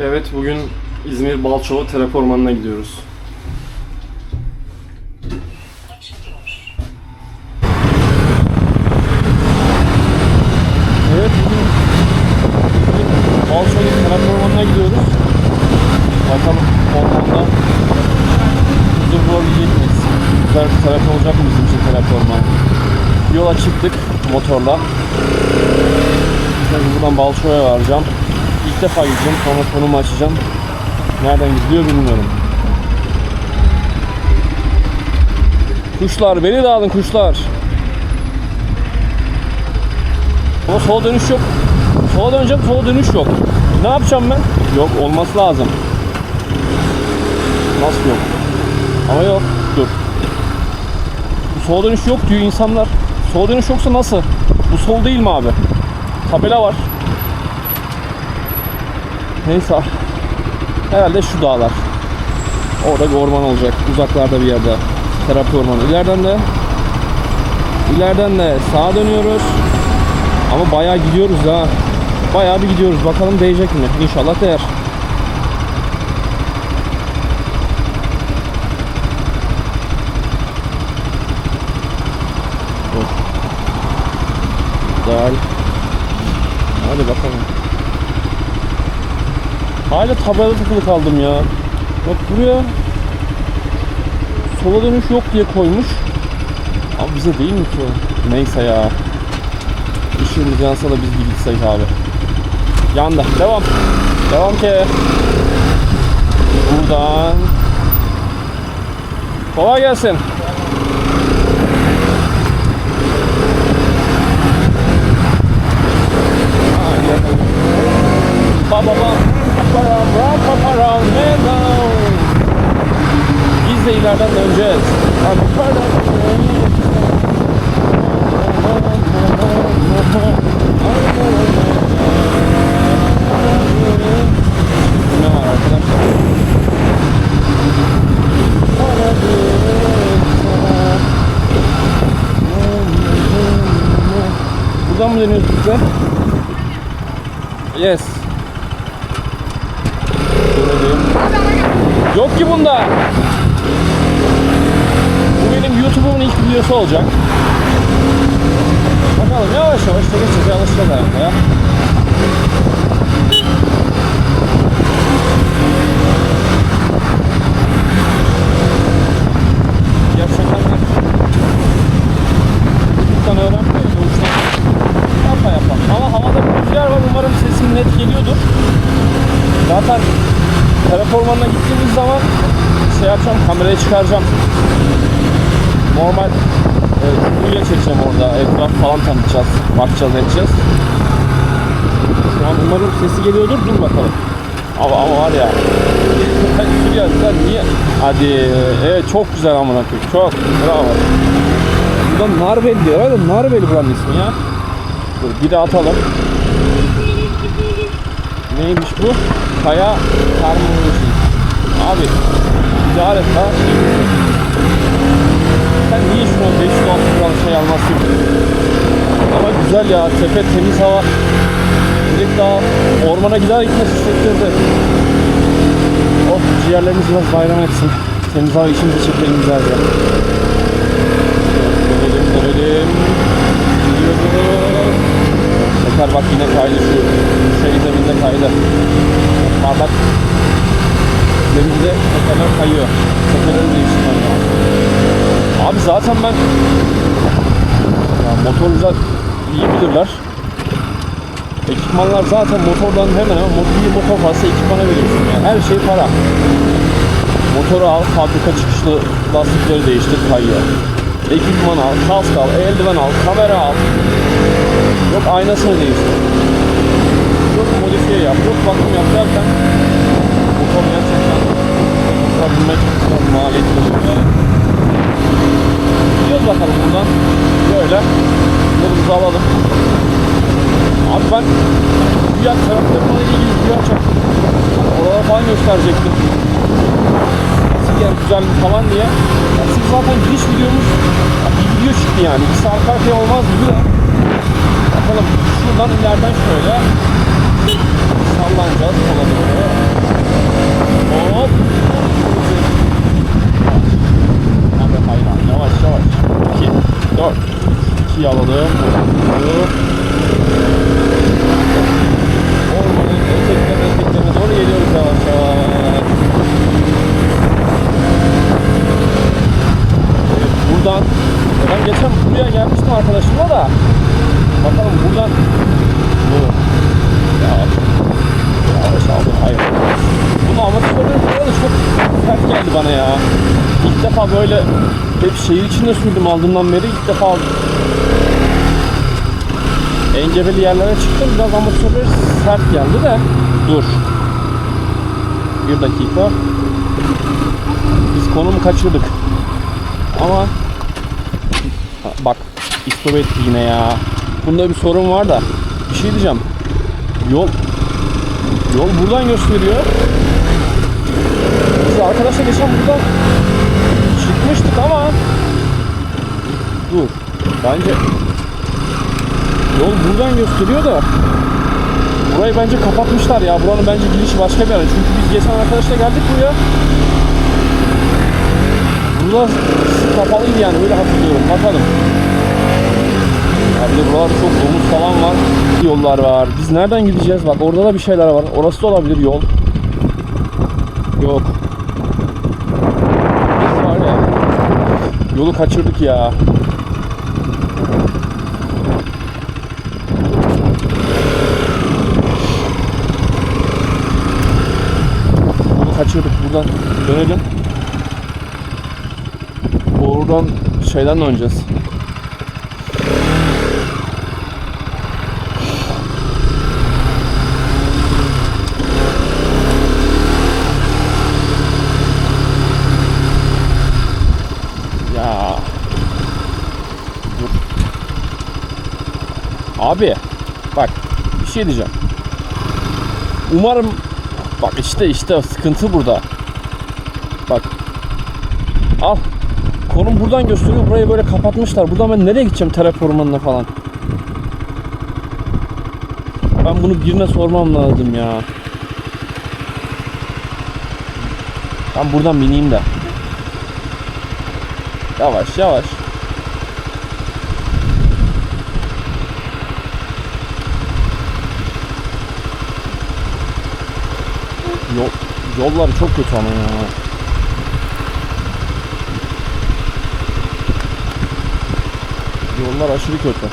Evet bugün İzmir Balçova Terapi Ormanı'na gidiyoruz. Evet bugün Balçova Terapi Ormanı'na gidiyoruz. Bakalım ormanda huzur bulabilecek miyiz? Güzel bir terapi olacak mı bizim için terapi ormanı? Yola çıktık motorla. Şimdi buradan Balçova'ya varacağım. İlk defa gideceğim. Sonra konumu açacağım. Nereden gidiyor bilmiyorum. Kuşlar beni de alın kuşlar. Ama sola dönüş yok. Sola döneceğim sola dönüş yok. Ne yapacağım ben? Yok olması lazım. Nasıl yok? Ama yok. Dur. Bu sola dönüş yok diyor insanlar. Sola dönüş yoksa nasıl? Bu sol değil mi abi? Tabela var. Neyse. Herhalde şu dağlar. Orada bir orman olacak. Uzaklarda bir yerde. Terapi ormanı. İleriden de ileriden de sağa dönüyoruz. Ama bayağı gidiyoruz ha. Bayağı bir gidiyoruz. Bakalım değecek mi? İnşallah değer. Dur. Güzel. Hadi bakalım. Hala tabelada takılı kaldım ya. Bak buraya sola dönüş yok diye koymuş. Abi bize değil mi ki? Neyse ya. Işığımız yansa da biz bir gitsek abi. Yandı. Devam. Devam ki. Buradan. Kolay gelsin. Hadi bakalım. Ba ba ba. Paparam, hello. Biz de ileriden döneceğiz. Buradan mı dönüyoruz biz de? Yes. Dönelim. Yok ki bunda. Bu benim YouTube'umun ilk videosu olacak. Bakalım yavaş yavaş da geçeceğiz alışacağız herhalde ya. Gerçekten de YouTube'dan öğrenmeyi doğuştan yapa yapa. Ama havada bir rüzgar var umarım sesim net geliyordur. Zaten terapi ormanına gittiğimiz zaman şey yapacağım kamerayı çıkaracağım. Normal e, kuyuya çekeceğim orada etraf falan tanıtacağız. Bakacağız edeceğiz. Şu an umarım sesi geliyordur. Dur bakalım. Ama, ama var ya. Şuraya sen niye? Hadi. Evet çok güzel amına koyayım. Çok. Bravo. Burada Narbel diyor. Herhalde Narbel buranın ismi ya. Dur bir de atalım. Neymiş bu? Kaya termoloji. Abi ticaret ha. Sen niye şuna 500 liralık şey almazsın? Ama güzel ya. Tepe temiz hava. Direkt daha ormana gider gitmez hissettirdi. Oh ciğerlerimiz biraz bayram etsin. Temiz hava işimizi çekelim güzelce. Dönelim dönelim. Gidiyoruz. Yeter bak yine kaydı şu şey zeminde kaydı. Bardak zeminde tekerler kayıyor. Tekerleri değiştirmem lazım. Abi zaten ben ya motorcular iyi bilirler. Ekipmanlar zaten motordan hemen hemen bir motor fazla ekipmana veriyorsun yani. Her şey para. Motoru al, fabrika çıkışlı lastikleri değiştir, kayıyor. Ekipman al, kask al, eldiven al, kamera al. Yok aynasını değiştir. Yok modifiye yap, yok bakım yap derken ben güya karakterimle ilgili güya çektim. Oralara falan gösterecektim. Nasıl yani güzel mi falan diye. Yani siz zaten giriş videomuz ya, bir video çıktı yani. Bir arka arkaya olmaz gibi de. Bakalım şuradan ileriden şöyle. Sallanacağız sola doğru. Hop. Nerede hayran? Yavaş yavaş. 2, 4. 2 alalım. 2, Ormanın öteki memleketlerine doğru ben geçen buraya gelmiştim arkadaşımla da bakalım buradan bu ya yavaş abi hayır. Bunu amatörlerin çok sert geldi bana ya. İlk defa böyle hep şehir içinde sürdüm aldığımdan beri ilk defa aldım engebeli yerlere çıktım. Biraz amortisörleri sert geldi de. Dur. Bir dakika. Biz konumu kaçırdık. Ama Ha, bak istop etti yine ya. Bunda bir sorun var da. Bir şey diyeceğim. Yol yol buradan gösteriyor. Biz arkadaşla geçen buradan çıkmıştık ama dur. Bence yol buradan gösteriyor da burayı bence kapatmışlar ya. Buranın bence girişi başka bir yer. Çünkü biz geçen arkadaşla geldik buraya. Burada kapalıydı yani öyle hatırlıyorum. Bakalım. Abi de buralar çok domuz falan var. Yollar var. Biz nereden gideceğiz? Bak orada da bir şeyler var. Orası da olabilir yol. Yok. Biz var ya. Yolu kaçırdık ya. Yolu kaçırdık. Buradan dönelim. Oradan şeyden döneceğiz. Ya. Abi bak bir şey diyeceğim. Umarım bak işte işte sıkıntı burada. Al. Konum buradan gösteriyor. Burayı böyle kapatmışlar. Buradan ben nereye gideceğim terap falan. Ben bunu birine sormam lazım ya. Ben buradan bineyim de. Yavaş yavaş. Yol, yollar çok kötü ama ya. Yollar aşırı kötü.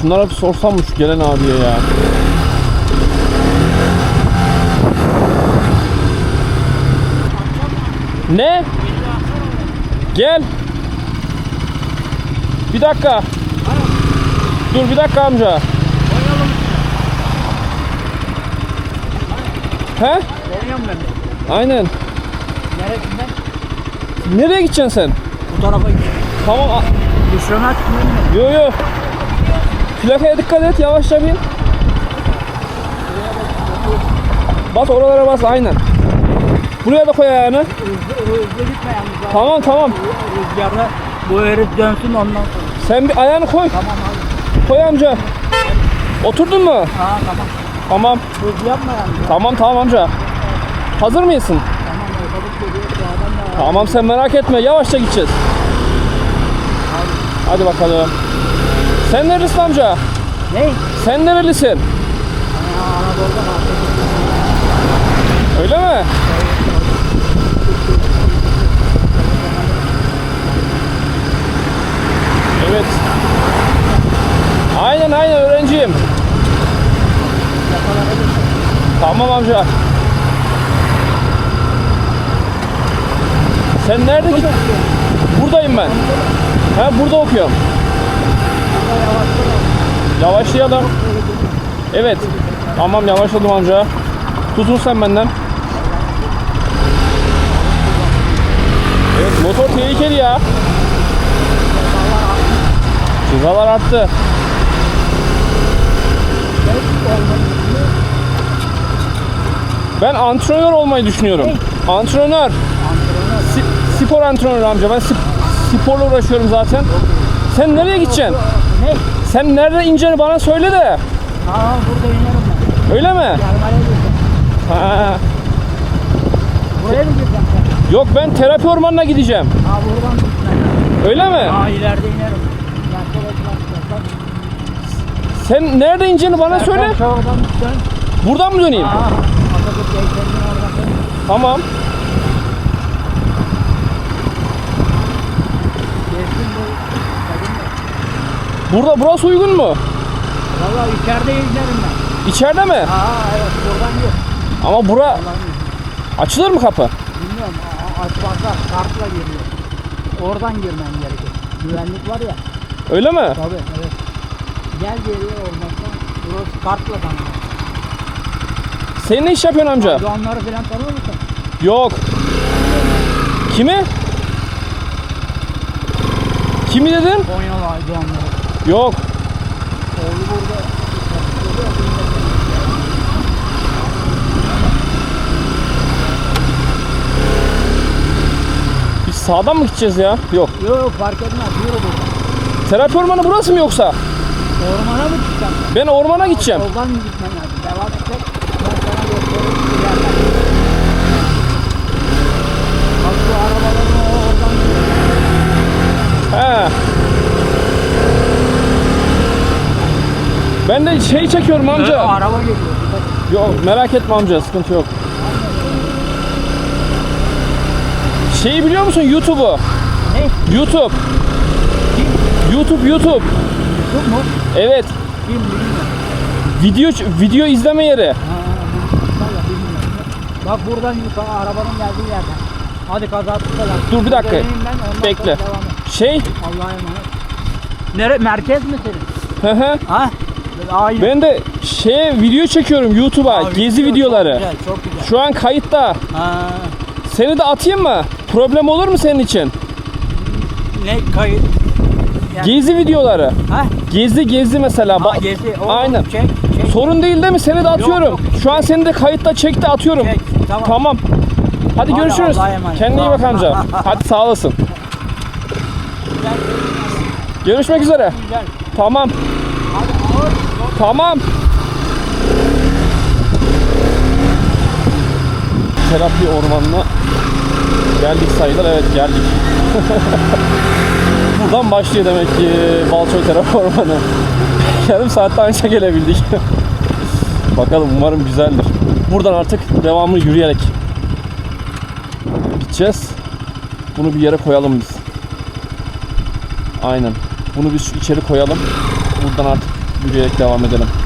Şunlara bir sorsam mı şu gelen abiye ya? Ne? Gel. Bir dakika. Dur bir dakika amca. He? Görüyorum ben de. Aynen. Neresinden? Nereye gideceksin sen? Bu tarafa gidiyor. Tamam. Düşürmek mi? Yo yo. Plakaya dikkat et. Yavaşça bin. Bas oralara bas aynen. Buraya da koy ayağını. Hızlı, hızlı gitme yalnız. abi. Tamam tamam. Rüzgarda bu herif dönsün ondan sonra. Sen bir ayağını koy. Tamam abi. Koy amca. Oturdun mu? Ha tamam. Tamam. Hızlı yapma yalnız. Tamam tamam amca. Hazır mısın? Tamam sen merak etme. Yavaşça gideceğiz. Hadi bakalım. Sen nerelisin amca? Ne? Sen nerelisin? Öyle mi? Evet. Aynen aynen öğrenciyim. Tamam amca. Sen nerede git? Buradayım ben. Ha burada okuyorum. Yavaşlayalım. Evet. Tamam yavaşladım amca. Tutun sen benden. Evet motor tehlikeli ya. Cezalar arttı. Ben antrenör olmayı düşünüyorum. Antrenör. Spor antrenörü amca. Ben sp- sporla uğraşıyorum zaten. Sen nereye gideceksin? Ne? Sen nerede ineceğini bana söyle de. Ha burada inerim ben. Öyle mi? Yarmaya gireceğim. Ha. Buraya mı gireceğim sen? Yok ben terapi ormanına gideceğim. Ha buradan gitmem. Öyle mi? Ha ileride inerim. Sen nerede ineceğini bana söyle. Buradan mı döneyim? Dön. Tamam. Gezdim bu. Kadın da. Burada burası uygun mu? Valla içeride izlerim ben. İçeride mi? Aa evet buradan gir. Ama bura açılır mı kapı? Bilmiyorum açmazlar kartla giriyor. Oradan girmen gerekiyor. Güvenlik var ya. Öyle mi? Tabii evet. Gel geriye olmazsa burası kartla tanıyor. Sen ne iş yapıyorsun amca? Doğanları falan tanıyor musun? Yok. Kimi? Kimi dedin? Konyalı Aydoğanları. Yok. Oğlu burada. Biz sağdan mı gideceğiz ya? Yok. Yok yok fark etmez. Yürü burada. Terapi ormanı burası mı yoksa? Ormana mı gideceğim? Ben ormana gideceğim. Soldan gitmen lazım? Devam edecek. Ben sana gösteririm. ileriden. Bak şu arabaların o oradan He. Ben de şey çekiyorum amca. Araba geliyor. Yok merak etme amca sıkıntı yok. Şeyi biliyor musun YouTube'u? Ne? YouTube. Kim? YouTube YouTube. Yok mu? Evet. Kim. Video video izleme yeri. Ha, bilmiyorum. Bak buradan yukarı arabanın geldiği yerden. Hadi kaza tutalım. Dur bir dakika. Döneyim ben, ondan Bekle. sonra devam et. Şey. Allah'a emanet. Nere, merkez mi senin? Hı hı. Ha? Aynı. ben de şey video çekiyorum YouTube'a. Aa, Gezi video videoları. Çok güzel, çok güzel. Şu an kayıtta. Ha, Seni de atayım mı? Problem olur mu senin için? ne kayıt? Yani- Gezi videoları. Ha? Gezi gezi mesela. Ha, Ba- gezi. O, Aynen. Çek, çek. Sorun değil değil mi? Seni de atıyorum. yok. Şu an seni de kayıtta çekti atıyorum. Çek, tamam. Tamam. Hadi Hadi görüşürüz. Allah'a emanet. Kendine iyi bak amca. Hadi sağ olasın. Görüşmek üzere. gel. Tamam. Tamam. Terapi ormanına geldik sayılır. Evet geldik. Buradan başlıyor demek ki Balçoy Terapi Ormanı. Yarım saatte anca gelebildik. Bakalım umarım güzeldir. Buradan artık devamlı yürüyerek gideceğiz. Bunu bir yere koyalım biz. Aynen. Bunu biz içeri koyalım. Buradan artık yürüyerek devam edelim.